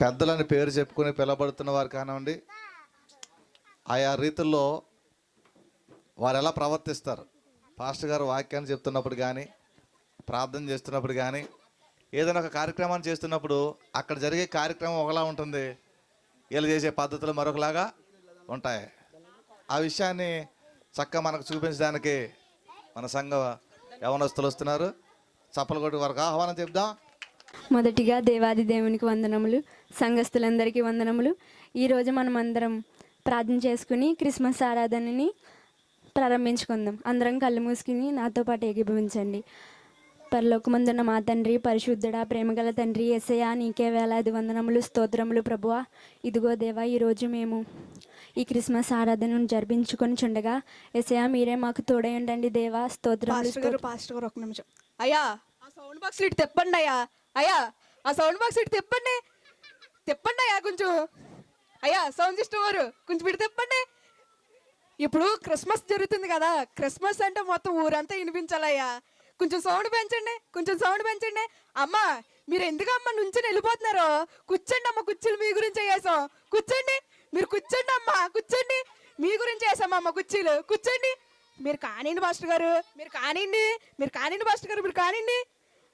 పెద్దలని పేరు చెప్పుకుని పిలబడుతున్న వారు కానివ్వండి ఆయా రీతుల్లో వారు ఎలా ప్రవర్తిస్తారు? పాస్టర్ గారు వాక్యాన్ని చెప్తున్నప్పుడు కానీ ప్రార్థన చేస్తున్నప్పుడు కానీ ఏదైనా ఒక కార్యక్రమాన్ని చేస్తున్నప్పుడు అక్కడ జరిగే కార్యక్రమం ఒకలా ఉంటుంది. వీళ్ళు చేసే పద్ధతులు మరొకలాగా ఉంటాయి. ఆ విషయాన్ని చక్కగా మనకు చూపించడానికి మన సంఘ యవనస్తులు వస్తున్నారు. చప్పలు కొట్టి వారికి ఆహ్వానం చెప్దాం. మొదటిగా దేవాది దేవునికి వందనములు సంఘస్థులందరికీ వందనములు. ఈరోజు మనం అందరం ప్రార్థన చేసుకుని క్రిస్మస్ ఆరాధనని ప్రారంభించుకుందాం. అందరం కళ్ళు మూసుకుని నాతో పాటు ఏకీభవించండి. పరలోకమందున్న మా తండ్రి పరిశుద్ధుడా ప్రేమగల తండ్రి ఎసయా నీకే వేలాది వందనములు స్తోత్రములు ప్రభువా. ఇదిగో దేవా ఈరోజు మేము ఈ క్రిస్మస్ ఆరాధనను జరిపించుకొని చుండగా ఎసయా మీరే మాకు తోడై ఉండండి దేవా పాస్టర్ గారు ఒక నిమిషం. అయ్యా ఆ సౌండ్ బాక్స్ ఇటు తిప్పండి అయ్యా. అయ్యా ఆ సౌండ్ బాక్స్ ఇటు తిప్పండి. తెప్పండి అయ్యా కొంచెం. అయ్యా సౌండ్ సిస్టమ్ వారు కొంచెం ఇటు తిప్పండి. ఇప్పుడు క్రిస్మస్ జరుగుతుంది కదా క్రిస్మస్ అంటే మొత్తం ఊరంతా వినిపించాలయ్యా. కొంచెం సౌండ్ పెంచండి కొంచెం సౌండ్ పెంచండి. అమ్మా మీరు ఎందుకు అమ్మ నుంచి వెళ్ళిపోతున్నారు? కూర్చోండి అమ్మ కుర్చీలు మీ గురించి వేసాం కూర్చోండి మీరు కూర్చోండి అమ్మా కూర్చోండి. మీ గురించి వేసాం అమ్మ కుర్చీలు. కూర్చోండి. మీరు కానివ్వండి మాస్టర్ గారు మీరు కానివ్వండి మీరు కానివ్వండి మాస్టర్ గారు మీరు కానివ్వండి.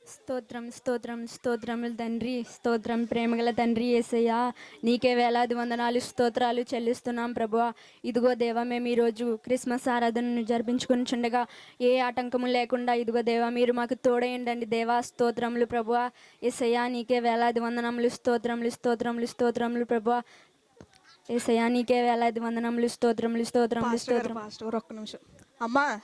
స్తోత్రం స్తోత్రం స్తోత్రములు తండ్రి స్తోత్రం. ప్రేమగల తండ్రి ఏసయ్యా నీకే వేలాది వందనాలు స్తోత్రాలు చెల్లిస్తున్నాం ప్రభువా. ఇదిగో దేవా మేము ఈరోజు క్రిస్మస్ ఆరాధనను జరిపించుకుని చుండగా ఏ ఆటంకము లేకుండా ఇదిగో దేవా మీరు మాకు తోడేయండి దేవా. స్తోత్రములు ప్రభువా. ఏసయ్యా నీకే వేలాది వందనములు స్తోత్రములు స్తోత్రములు స్తోత్రములు ప్రభువా. ఏసయ్యా నీకే వేలాది వందనములు స్తోత్రములు స్తోత్రములు స్తోత్రం. ఒక్క నిమిషం. అమ్మా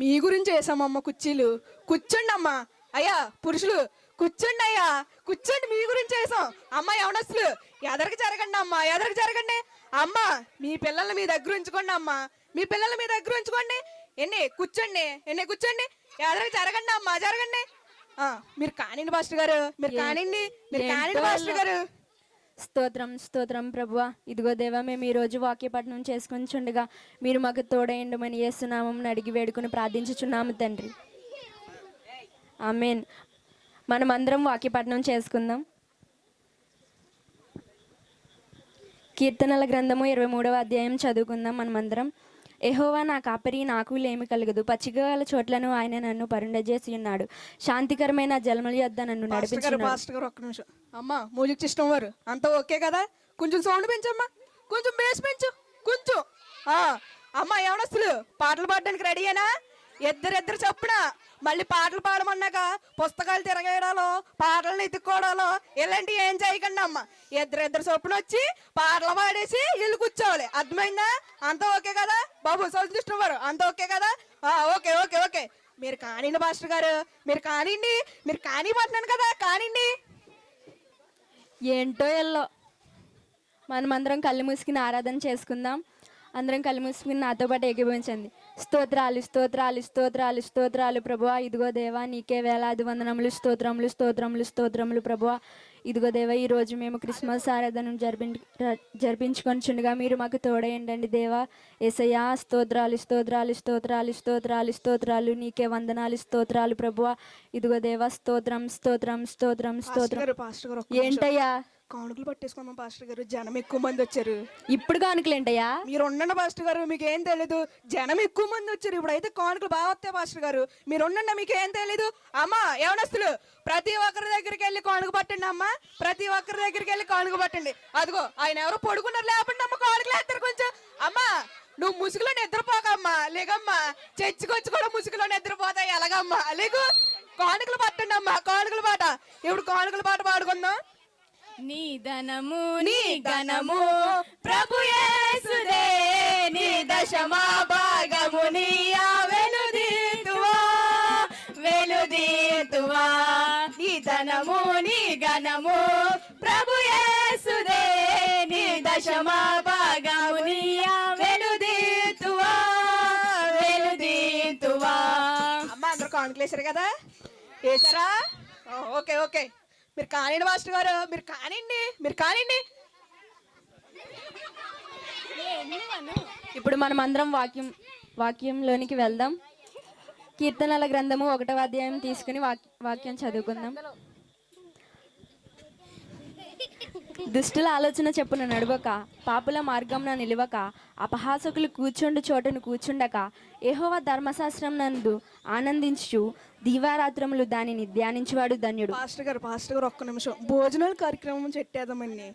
మీ గురించి వేసామమ్మ కుర్చీలు. కూర్చోండి అమ్మా అయ్యా పురుషులు కూర్చోండి అయ్యా కూర్చోండి మీ గురించి వేసాం అమ్మ యవనస్తులు ఎదరికి జరగండి అమ్మా ఎదరికి జరగండి. అమ్మా మీ పిల్లల్ని మీ దగ్గర ఉంచుకోండి అమ్మా. మీ పిల్లల్ని మీ దగ్గర ఉంచుకోండి. ఎన్ని కూర్చోండి ఎన్ని కూర్చోండి. ఎదరికి జరగండి అమ్మా జరగండి. ఆ, మీరు కానివ్వండి పాస్టర్ గారు మీరు కానివ్వండి మీరు కానివ్వండి పాస్టర్ గారు. స్తోత్రం స్తోత్రం ప్రభువా. ఇదిగో దేవా మేము ఈరోజు వాక్యపట్నం చేసుకొని చుండగా మీరు మాకు తోడైండమని చేస్తున్నామని అడిగి వేడుకుని ప్రార్థించుచున్నాము తండ్రి. ఆమెన్. మనం అందరం వాక్యపట్నం చేసుకుందాం. కీర్తనల గ్రంథము ఇరవై మూడవ అధ్యాయం చదువుకుందాం మనమందరం. ఎహోవా నా కాపరి నాకు లేమి కలగదు. పచ్చిగల చోట్లను ఆయన నన్ను పరుండజేసి ఉన్నాడు. శాంతికరమైన జలముల యొద్ద నన్ను ఒక్క నిమిషం. అమ్మా మ్యూజిక్ సిస్టమ్ వారు. అంతా ఓకే కదా? కొంచెం సౌండ్ పెంచమ్మా. కొంచెం బేస్ పెంచు. కొంచెం. ఆ, అమ్మా ఏమనస్తులు? పాటలు పాడడానికి రెడీయేనా ఇద్దరిద్దరు చప్పున. మళ్ళీ పాటలు పాడమన్నాక పుస్తకాలు తిరగేయడాలో పాటలను ఎత్తుక్కోవడాలో ఇలాంటివి ఏం చేయకండి అమ్మ. ఇద్దరిద్దరు చొప్పున వచ్చి పాటలు పాడేసి ఇల్లు కూర్చోవాలి. అర్థమైందా? అంతా ఓకే కదా? బాబు సౌత్ సిస్టమ్ వారు అంతా ఓకే కదా? ఆ, ఓకే ఓకే ఓకే. మీరు కానిండి మాస్టర్ గారు మీరు కానిండి మీరు కానివ్వమంటున్నాను కదా కానిండి ఏంటో ఎల్లో. మనమందరం కళ్ళు మూసుకుని ఆరాధన చేసుకుందాం. అందరం కళ్ళు మూసుకుని నాతో పాటు ఏకీభవించండి. స్తోత్రాలు స్తోత్రాలు స్తోత్రాలు స్తోత్రాలు ప్రభువా. ఇదిగో దేవా నీకే వేలాది వందనములు స్తోత్రములు స్తోత్రములు స్తోత్రములు ప్రభువా. ఇదిగో దేవా ఈరోజు మేము క్రిస్మస్ ఆరాధనను జరిపించు జరిపించుకొని చుండగా మీరు మాకు తోడేయండి దేవా. ఎసయా స్తోత్రాలు స్తోత్రాలు స్తోత్రాలు స్తోత్రాలు స్తోత్రాలు నీకే వందనాలు స్తోత్రాలు ప్రభువా. ఇదిగో దేవా స్తోత్రం స్తోత్రం స్తోత్రం స్తోత్రం. ఏంటయ్యా? కానుకలు పట్టేసుకుందాం పాస్టర్ గారు? జనం ఎక్కువ మంది వచ్చారు. ఇప్పుడు కానుకలేంటయ్యా మీరు ఉండండి పాస్టర్ గారు మీకు ఏం తెలీదు. జనం ఎక్కువ మంది వచ్చారు. ఇప్పుడైతే కానుకలు బాగా వస్తాయి పాస్టర్ గారు. మీరు ఉండండి మీకు ఏం తెలీదు. అమ్మా ఏమనస్తులు ప్రతి ఒక్కరి దగ్గరికి వెళ్ళి కానుక పట్టండి అమ్మా. ప్రతి ఒక్కరి దగ్గరికి వెళ్ళి కానుక పట్టండి. అదిగో ఆయన ఎవరో పడుకున్నారు లేపండి అమ్మ కానుకలు వేస్తారు కొంచెం. అమ్మా నువ్వు ముసుగులో నిద్రపోకమ్మా లేకమ్మా చర్చికొచ్చి కూడా ముసుగులో నిద్రపోతాయి ఎలాగమ్మా? లేకు కానుకలు పట్టండి అమ్మా కానుకల పాట. ఇప్పుడు కానుకల పాట పాడుకుందాం. నీ ధనము నీ ఘనము ప్రభు యేసుదే. నీ దశమా భాగము నీ వెలుదీతువా వెలుదీతువా నీ ధనము నీ ఘనము ప్రభు యేసుదే. నీ దశమా భాగము నీ వెలుదీతువా వెలుదీతువా అమ్మ అందరూ కానుకలు వేసారు కదా? వేసారా ఓకే ఓకే. మీరు కానివ్వండి మాస్టర్ గారు మీరు కానివ్వండి మీరు కానివ్వండి. ఇప్పుడు మనం అందరం వాక్యం వాక్యంలోనికి వెళ్దాం. కీర్తనల గ్రంథము ఒకటవ అధ్యాయం తీసుకుని వాక్- వాక్యం చదువుకుందాం. దుష్టుల ఆలోచన చెప్పున నడవక పాపుల మార్గంన నిలవక అపహాసకులు కూర్చుండు చోటును కూర్చుండక ఏహోవ ధర్మశాస్త్రం నందు ఆనందించు దీవారాత్రములు దానిని ధ్యానించువాడు ధన్యుడు. పాస్టర్ గారు పాస్టర్ గారు ఒక్క నిమిషం. భోజనాల కార్యక్రమం పెట్టేద్దామండి.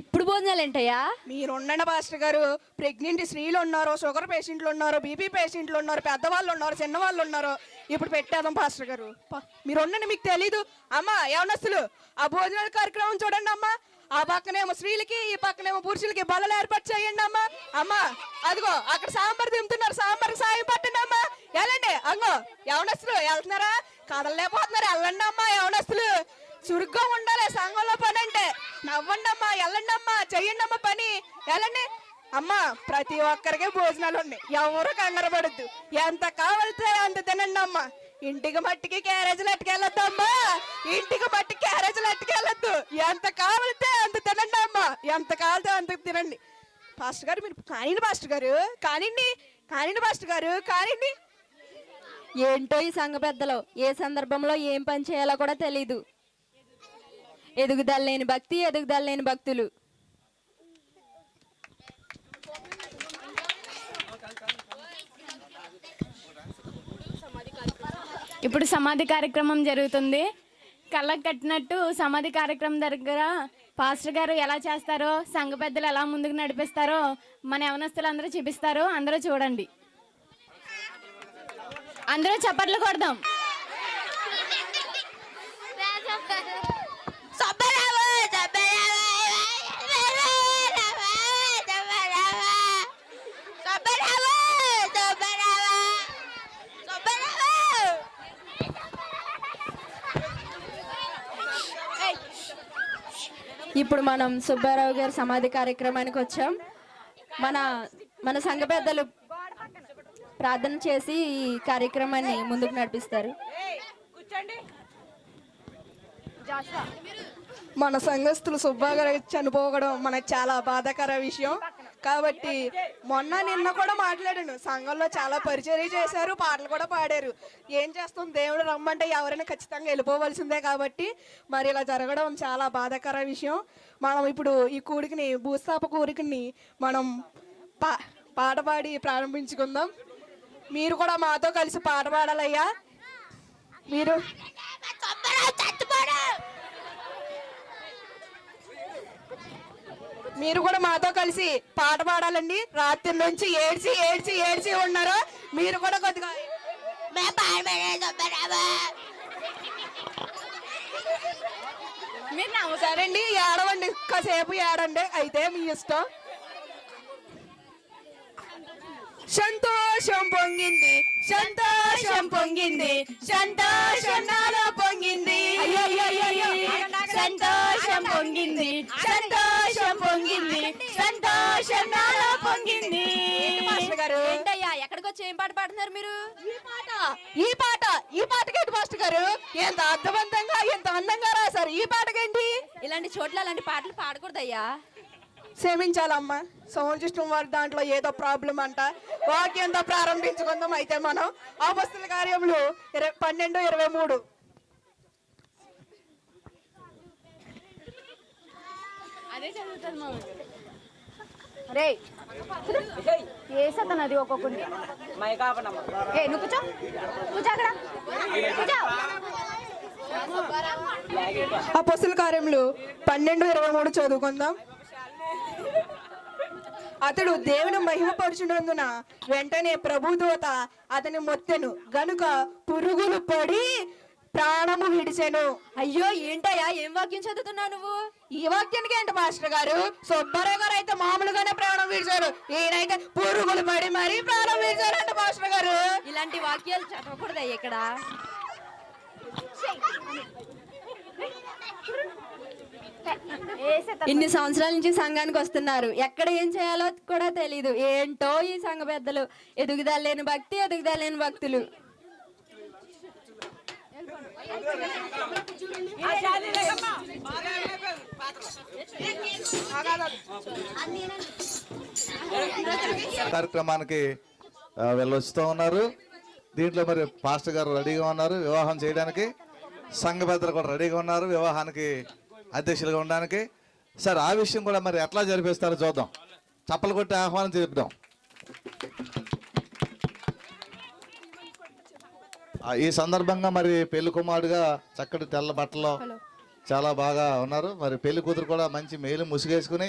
ఇప్పుడు భోజనాలు ఏంటయ్యా మీరు ఉండండి పాస్టర్ గారు. ప్రెగ్నెంట్ స్త్రీలు ఉన్నారు షుగర్ పేషెంట్లు ఉన్నారు బీపీ పేషెంట్లు ఉన్నారు పెద్దవాళ్ళు ఉన్నారు చిన్నవాళ్ళు ఉన్నారు. ఇప్పుడు పెట్టేద్దాం పాస్టర్ గారు. మీరు ఉండండి మీకు తెలీదు. అమ్మా ఏమనస్తులు ఆ భోజనాల కార్యక్రమం చూడండి అమ్మా. ఆ పక్కనేమో స్త్రీలకి ఈ పక్కనేమో పురుషులకి బలలు ఏర్పాటు చేయండి అమ్మా. అమ్మా అదిగో అక్కడ సాంబార్ దింపుతున్నారు సాంబార్ సాయం పట్టండి అమ్మా. వెళ్ళండి అంగో యవనస్తులు వెళ్తున్నారా? కదలలేకపోతున్నారు వెళ్ళండి అమ్మా యవనస్తులు. చురుగ్గా ఉండాలి సంఘంలో పని అంటే నవ్వండి అమ్మా వెళ్ళండి అమ్మా చెయ్యండి అమ్మా పని. వెళ్ళండి. అమ్మా ప్రతి ఒక్కరికి భోజనాలు ఉన్నాయి. ఎవరు కంగారు పడద్దు. ఎంత కావాలితే అంత తినండి అమ్మా. ఇంటికి మట్టికి క్యారేజీలు అట్టుకెళ్ళొద్దు అమ్మా. ఇంటికి మట్టి క్యారేజీలు అట్టుకెళ్ళొద్దు. ఎంత కావాలితే అంత తినండి అమ్మా. ఎంత కావాలంటే అంత తినండి. పాస్టర్ గారు మీరు కానిండి పాస్టర్ గారు. కానివ్వండి కానివ్వండి పాస్టర్ గారు కానివ్వండి. ఏంటో ఈ సంఘ పెద్దలు? ఏ సందర్భంలో ఏం పని చేయాలో కూడా తెలీదు. ఎదుగుదల లేని భక్తి ఎదుగుదల లేని భక్తులు. ఇప్పుడు సమాధి కార్యక్రమం జరుగుతుంది. కళ్ళకు కట్టినట్టు సమాధి కార్యక్రమం దగ్గర పాస్టర్ గారు ఎలా చేస్తారో సంఘ పెద్దలు ఎలా ముందుకు నడిపిస్తారో మన యవనస్తులు అందరూ చూపిస్తారు. అందరూ చూడండి. అందరూ చప్పట్లు కొడదాం. ఇప్పుడు మనం సుబ్బారావు గారి సమాధి కార్యక్రమానికి వచ్చాం. మన మన సంఘ పెద్దలు ప్రార్థన చేసి ఈ కార్యక్రమాన్ని ముందుకు నడిపిస్తారు. మన సంఘస్థులు సుబ్బాగారు చనిపోవడం మనకు చాలా బాధాకర విషయం. కాబట్టి మొన్న నిన్న కూడా మాట్లాడాను. సంఘంలో చాలా పరిచర్య చేశారు పాటలు కూడా పాడారు. ఏం చేస్తాం? దేవుడు రమ్మంటే ఎవరైనా ఖచ్చితంగా వెళ్ళిపోవలసిందే కాబట్టి మరి ఇలా జరగడం చాలా బాధాకర విషయం. మనం ఇప్పుడు ఈ కూడికిని భూస్థాప కూడికిని మనం పా పాట పాడి ప్రారంభించుకుందాం. మీరు కూడా మాతో కలిసి పాట పాడాలయ్యా. మీరు మీరు కూడా మాతో కలిసి పాట పాడాలండి. రాత్రి నుంచి ఏడ్చి ఏడ్చి ఏడ్చి ఉన్నారు. మీరు కూడా కొద్దిగా మీరు నవ్వు- సరే అండి ఏడవండి. కాసేపు ఏడండి. అయితే మీ ఇష్టం. సంతోషం పొంగింది. సంతోషం పొంగింది. సంతోషం నాలో పొంగింది. సంతోషం పొంగింది. సంతోషం పొంగింది. సంతోషం నాలో పొంగింది. మాస్టర్ గారు? ఏంటయ్యా ఎక్కడికి వచ్చి ఏం పాట పాడుతున్నారు మీరు? ఈ పాట ఈ పాట ఈ పాటకేంటి మాస్టర్ గారు? ఎంత అర్థవంతంగా ఎంత అందంగా రాశారు. ఈ పాటకేంటి? ఇలాంటి చోట్ల అలాంటి పాటలు పాడకూడదయ్యా. క్షమించాలమ్మా. సౌండ్ సిస్టమ్ వారి దాంట్లో ఏదో ప్రాబ్లం అంట. వాక్యంతో ప్రారంభించుకుందాం అయితే మనం. ఆపస్తుల కార్యములు ఇరవై పన్నెండు ఇరవై మూడు. అదే చదువుతుంది మా రే అది ఒక్కొక్కటి ఏ నువ్వు కూర్చో. కూర్చో అక్కడ. కూర్చో. అపస్తుల కార్యములు పన్నెండు ఇరవై మూడు చదువుకుందాం. అతడు దేవుని మహిమపరుచున్నందున వెంటనే ప్రభుదూత అతని మొత్తెను గనుక పురుగులు పడి ప్రాణము విడిచెను. అయ్యో ఏంటయ్యా? ఏం వాక్యం చదువుతున్నావు నువ్వు? ఈ వాక్యానికి ఏంటి మాస్టర్ గారు? సుబ్బారావు గారు అయితే మామూలుగానే ప్రాణం విడిచారు ఈయనైతే పురుగులు పడి మరీ ప్రాణం విడిచారంట మాస్టర్ గారు. ఇలాంటి వాక్యాలు చదవకూడదయ్యా ఇక్కడ? ఇన్ని సంవత్సరాల నుంచి సంఘానికి వస్తున్నారు. ఎక్కడ ఏం చేయాలో కూడా తెలీదు. ఏంటో ఈ సంఘ పెద్దలు? ఎదుగుదల లేని భక్తి ఎదుగుదల లేని భక్తులు. కార్యక్రమానికి వెళ్ళొస్తూ ఉన్నారు. దీంట్లో మరి పాస్టర్ గారు రెడీగా ఉన్నారు వివాహం చేయడానికి. సంఘ పెద్దలు కూడా రెడీగా ఉన్నారు వివాహానికి అధ్యక్షులుగా ఉండడానికి. సరే ఆ విషయం కూడా మరి ఎట్లా జరిపిస్తారో చూద్దాం. చప్పలు కొట్టి ఆహ్వానం చెప్దాం ఆ, ఈ సందర్భంగా మరి పెళ్ళి కుమారుడుగా చక్కటి తెల్ల బట్టలో చాలా బాగా ఉన్నారు. మరి పెళ్ళి కూతురు కూడా మంచి మేలు ముసుగేసుకుని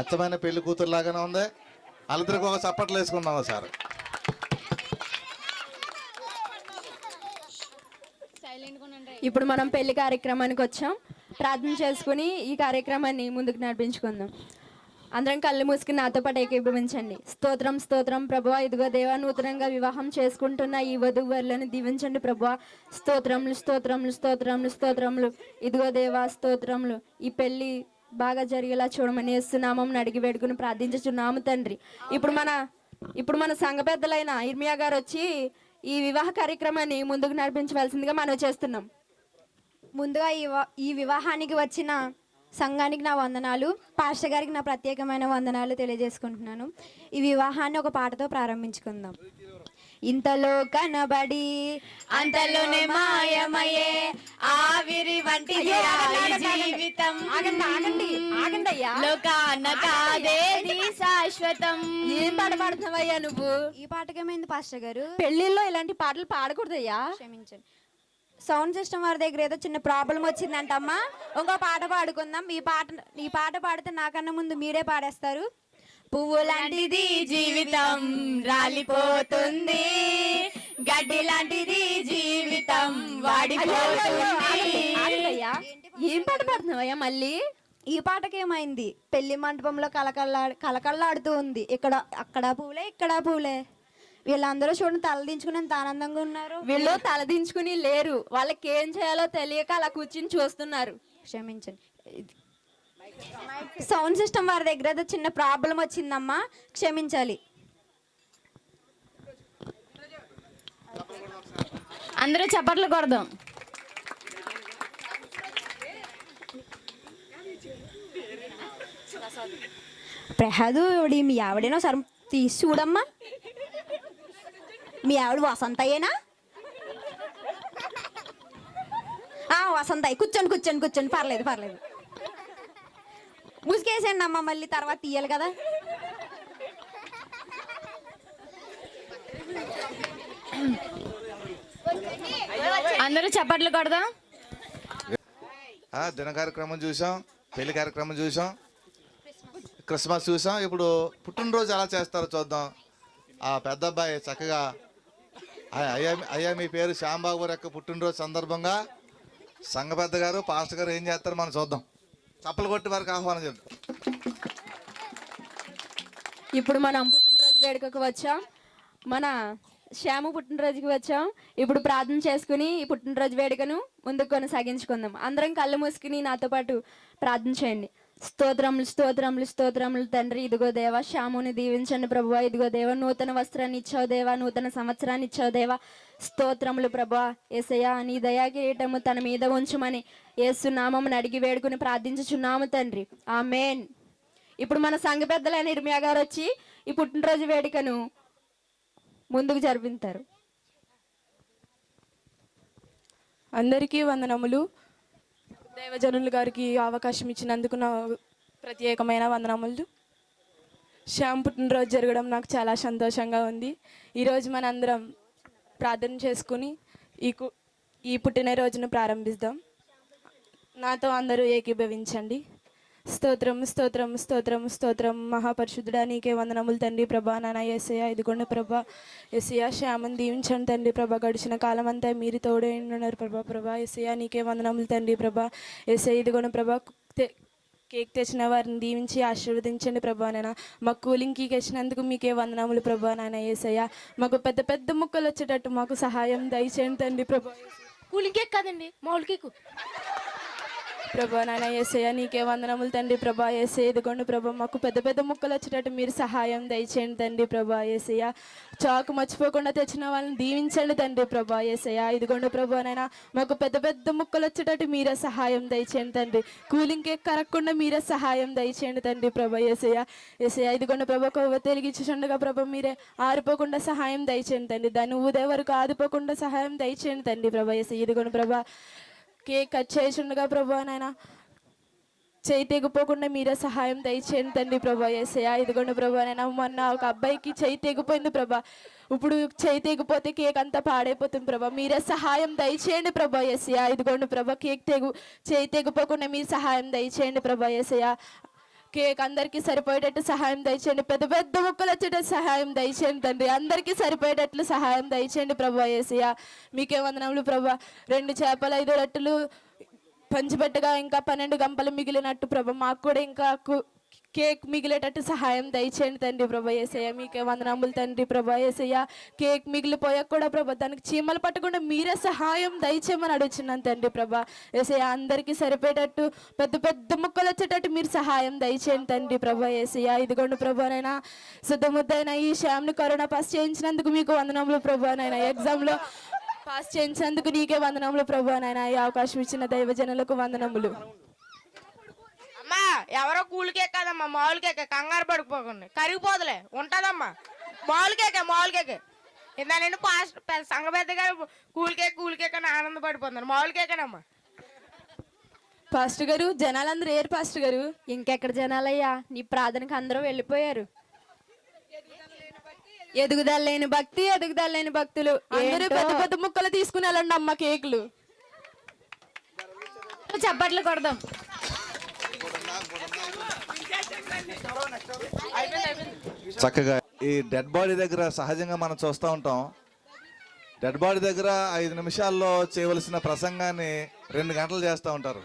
అచ్చమైన పెళ్ళి కూతురు లాగానే ఉంది. వాళ్ళిద్దరికి ఒక చప్పట్లు వేసుకుందాం సార్ ఇప్పుడు మనం పెళ్ళి కార్యక్రమానికి వచ్చాం. ప్రార్థన చేసుకుని ఈ కార్యక్రమాన్ని ముందుకు నడిపించుకుందాం. అందరం కళ్ళు మూసుకుని నాతో పాటు ఏకీభవించండి. స్తోత్రం స్తోత్రం ప్రభువా. ఇదిగో దేవా నూతనంగా వివాహం చేసుకుంటున్న ఈ వధువులను దీవించండి ప్రభువా. స్తోత్రములు స్తోత్రములు స్తోత్రములు స్తోత్రములు. ఇదిగో దేవా స్తోత్రములు. ఈ పెళ్ళి బాగా జరిగేలా చూడమని వేస్తున్నామని అడిగి వేడుకుని ప్రార్థించుచున్నాము తండ్రి. ఇప్పుడు మన ఇప్పుడు మన సంఘ పెద్దలైన ఇర్మియా గారు వచ్చి ఈ వివాహ కార్యక్రమాన్ని ముందుకు నడిపించవలసిందిగా మనం చేస్తున్నాం. ముందుగా ఈ ఈ వివాహానికి వచ్చిన సంఘానికి నా వందనాలు పాస్టర్ గారికి నా ప్రత్యేకమైన వందనాలు తెలియజేసుకుంటున్నాను. ఈ వివాహాన్ని ఒక పాటతో ప్రారంభించుకుందాం. ఇంతలో కనబడి అంతలోనే మాయమయ్యే ఆవిరి వంటి జీవితం. ఆగండి ఆగండి ఆగండి అయ్యా లోకాన కాదేది శాశ్వతం. ఏం పాట పాడుతున్నావయ్యా నువ్వు? ఈ పాటకేమైంది పాస్టర్ గారు? పెళ్ళిళ్ళలో ఇలాంటి పాటలు పాడకూడదయ్యా. క్షమించండి. సౌండ్ సిస్టమ్ వారి దగ్గర ఏదో చిన్న ప్రాబ్లం వచ్చిందంటమ్మా. ఇంకో పాట పాడుకుందాం. ఈ పాట ఈ పాట పాడితే నాకన్నా ముందు మీరే పాడేస్తారు. పువ్వు లాంటిది జీవితం రాలిపోతుంది. గడ్డి లాంటిది జీవితం వాడిపోతుంది. ఏం పాట పాడుతున్నావయ్యా మళ్ళీ? ఈ పాటకేమైంది? పెళ్ళి మండపంలో కలకల్లా కలకల్లాడుతూ ఉంది. ఇక్కడ అక్కడ పూలే ఇక్కడ పూలే. వీళ్ళందరూ చూడండి తలదించుకుని ఎంత ఆనందంగా ఉన్నారు. వీళ్ళు తలదించుకుని లేరు. వాళ్ళకి ఏం చేయాలో తెలియక అలా కూర్చుని చూస్తున్నారు. క్షమించండి. సౌండ్ సిస్టమ్ వారి దగ్గర ఏదో చిన్న ప్రాబ్లం వచ్చిందమ్మా. క్షమించాలి. అందరూ చప్పట్లు కొడదాం. ప్రహాదు మీ ఆవిడేనో సరే తీసి చూడమ్మా. మీ ఆవిడ వసంతయ్యేనా ఆ, వసంతయ్య కూర్చోండి కూర్చోండి కూర్చోండి. పర్లేదు పర్లేదు. ముసుగేసేయండి అమ్మ మళ్ళీ తర్వాత తీయాలి కదా. అందరూ చప్పట్లు కొడదాం. ఆ, దిన కార్యక్రమం చూసాం పెళ్ళి కార్యక్రమం చూసాం క్రిస్మస్ చూసాం. ఇప్పుడు పుట్టినరోజు ఎలా చేస్తారో చూద్దాం. ఆ పెద్ద అబ్బాయి చక్కగా అయ్యా అయ్యా మీ పేరు శ్యాంబాబు గారు యొక్క పుట్టినరోజు సందర్భంగా సంఘ పెద్ద గారు పాస్టర్ గారు ఏం చేస్తారు మనం చూద్దాం. చప్పలు కొట్టి వారికి ఆహ్వానం చెప్తాం ఇప్పుడు మనం పుట్టినరోజు వేడుకకు వచ్చాం. మన శ్యాము పుట్టినరోజుకి వచ్చాం. ఇప్పుడు ప్రార్థన చేసుకుని ఈ పుట్టినరోజు వేడుకను ముందుకు కొనసాగించుకుందాం. అందరం కళ్ళు మూసుకుని నాతో పాటు ప్రార్థన చేయండి. స్తోత్రములు స్తోత్రములు స్తోత్రములు తండ్రి. ఇదిగో దేవా శ్యాముని దీవించండి ప్రభు ఇదిగో దేవా నూతన వస్త్రాన్ని ఇచ్చావు దేవా నూతన సంవత్సరాన్ని ఇచ్చావు దేవా. స్తోత్రములు ప్రభా ఏసయ్యా నీ దయా కిరీటము తన మీద ఉంచుమని యేసు అడిగి వేడుకుని ప్రార్థించుచున్నాము తండ్రి. ఆ మెయిన్ ఇప్పుడు మన సంఘ పెద్దలైన ఇర్మియా గారు వచ్చి ఈ పుట్టినరోజు వేడుకను ముందుకు జరిపిస్తారు. అందరికీ వందనములు. దేవజనులు గారికి అవకాశం ఇచ్చినందుకు నా ప్రత్యేకమైన వందనములు. శ్యామ్ పుట్టినరోజు జరగడం నాకు చాలా సంతోషంగా ఉంది. ఈరోజు మనందరం ప్రార్థన చేసుకుని ఈ కు ఈ పుట్టినరోజును ప్రారంభిద్దాం. నాతో అందరూ ఏకీభవించండి. స్తోత్రం స్తోత్రం స్తోత్రం స్తోత్రం మహాపరిశుద్ధుడా నీకే వందనములు తండ్రి ప్రభా. నాన్న ఎస్ఐయా ఇదిగోండి ప్రభా. ఎస్ఐయా శ్యామని దీవించండి తండ్రి ప్రభా. గడిచిన కాలం అంతా మీరు తోడే ఉన్నారు ప్రభా ప్రభా. ఎసయ్య నీకే వందనములు తండ్రి ప్రభా. ఎస్ఐ ఇదిగోండి ప్రభా. కేక్ తెచ్చిన వారిని దీవించి ఆశీర్వదించండి ప్రభా నాయన. మాకు కూలింగ్ కేక్ ఇచ్చినందుకు మీకే వందనములు ప్రభా నాయన. ఏసయ్య మాకు పెద్ద పెద్ద ముక్కలు వచ్చేటట్టు మాకు సహాయం దయచేయండి తండ్రి ప్రభా. కూలింగ్ కేక్ కాదండి మామూలు కేకు. ప్రభా నాయన ఏసయ్య నీకే వందనములు తండ్రి ప్రభా. ఏసయ్య ఇదిగోండి ప్రభా మాకు పెద్ద పెద్ద ముక్కలు వచ్చేటట్టు మీరు సహాయం దయచేయండి తండ్రి ప్రభా. ఏసయ్య చాకు మర్చిపోకుండా తెచ్చిన వాళ్ళని దీవించండి తండ్రి ప్రభా. ఏసయ్య ఇదిగోండి ప్రభా నాయన మాకు పెద్ద పెద్ద ముక్కలు వచ్చేటట్టు మీరే సహాయం దయచేయండి తండ్రి. కూలింగ్ కేక్ కరగకుండా మీరే సహాయం దయచేయండి తండ్రి ప్రభా. ఏసయ్య ఏసయ్య ఇదిగోండి ప్రభా కొవ్వ తెలిగించుండగా ప్రభా మీరే ఆరిపోకుండా సహాయం దయచేయండి తండ్రి. దాన్ని ఊదే వరకు ఆదిపోకుండా సహాయం దయచేయండి తండ్రి ప్రభా. ఏసయ్య ఇదిగోండి ప్రభా కేక్ కట్ చేసిండగా ప్రభా నాయన. చేయి తెగిపోకుండా మీరే సహాయం దయచేయండి తండ్రి ప్రభా. ఏసయ్యా ఇదిగోండి ప్రభా నేను మొన్న ఒక అబ్బాయికి చేయి తెగిపోయింది ప్రభా. ఇప్పుడు చేయి తెగిపోతే కేక్ అంతా పాడైపోతుంది ప్రభా. మీరే సహాయం దయచేయండి ప్రభా ఏసయ్యా. ఇదిగోండి ప్రభా కేక్ తెగు చేయి తెగిపోకుండా మీరు సహాయం దయచేయండి ప్రభా ఏసయ్యా. కేక్ అందరికీ సరిపోయేటట్టు సహాయం దయచేయండి. పెద్ద పెద్ద ముక్కలు వచ్చేటట్టు సహాయం దయచేయండి తండ్రి. అందరికీ సరిపోయేటట్లు సహాయం దయచేయండి ప్రభా ఏసయ్య. మీకే వందనములు ప్రభా. రెండు చేపలు ఐదు రొట్టెలు పంచిపెట్టగా ఇంకా పన్నెండు గంపలు మిగిలినట్టు ప్రభు. మాకు కూడా ఇంకా కేక్ మిగిలేటట్టు సహాయం దయచేయండి తండ్రి ప్రభా ఏసయ్య. మీకే వందనములు తండ్రి ప్రభా ఏసయ్య. కేక్ మిగిలిపోయాక కూడా ప్రభా దానికి చీమలు పట్టకుండా మీరే సహాయం దయచేయమని అడుగుచున్నాను తండ్రి ప్రభా. ఏసయ్య అందరికీ సరిపోయేటట్టు పెద్ద పెద్ద ముక్కలు వచ్చేటట్టు మీరు సహాయం దయచేయండి తండ్రి ప్రభా ఏసయ్య. ఇదిగోండి ప్రభానైనా శుద్ధముద్దైన ఈ శ్యామ్ని కరోనా పాస్ చేయించినందుకు మీకు వందనములు ప్రభానైనా ఎగ్జామ్లో పాస్ చేయించినందుకు నీకే వందనములు ప్రభానైనా ఈ అవకాశం ఇచ్చిన దైవజనులకు వందనములు. అమ్మా ఎవరో కూల్ కేక్ కదమ్మా మామూలు కేక్ కంగారు పడిపోకండి. కరిగిపోదులే ఉంటదమ్మా. మామూలు కేక్ మామూలు కేక్ ఇందానండి పాస్ట్ పెద్ద- సంఘ పెద్దగా కూల్ కేక్ కూల్ కేక్ అని ఆనందపడిపోతున్నారు మామూలు కేకేనమ్మా పాస్టర్ గారు జనాలందరూ ఏరు పాస్టర్ గారు? ఇంకెక్కడ జనాలయ్యా? నీ ప్రార్థనకు అందరూ వెళ్ళిపోయారు. ఎదుగుదల లేని భక్తి ఎదుగుదల లేని భక్తులు. అందరూ. పెద్ద పెద్ద ముక్కలు తీసుకుని వెళ్ళండి అమ్మ కేకులు. చప్పట్లు కొడదాం. చక్కగా ఈ డెడ్ బాడీ దగ్గర సహజంగా మనం చూస్తూ ఉంటాం. డెడ్ బాడీ దగ్గర ఐదు నిమిషాల్లో చేయవలసిన ప్రసంగాన్ని రెండు గంటలు చేస్తూ ఉంటారు.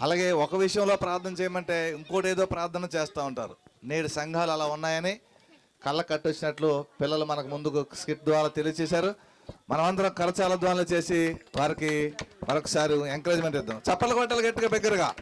అలాగే ఒక విషయంలో ప్రార్థన చేయమంటే ఇంకోటి ఏదో ప్రార్థన చేస్తూ ఉంటారు. నేడు సంఘాలు అలా ఉన్నాయని కళ్ళ కట్టొచ్చినట్లు పిల్లలు మనకు ముందుకు స్కిట్ ద్వారా తెలియచేశారు. మనమందరం కరచాల ద్వారా చేసి వారికి మరొకసారి ఎంకరేజ్మెంట్ ఇద్దాం. చప్పల కొట్టలు గట్టిగా బిగ్గరగా.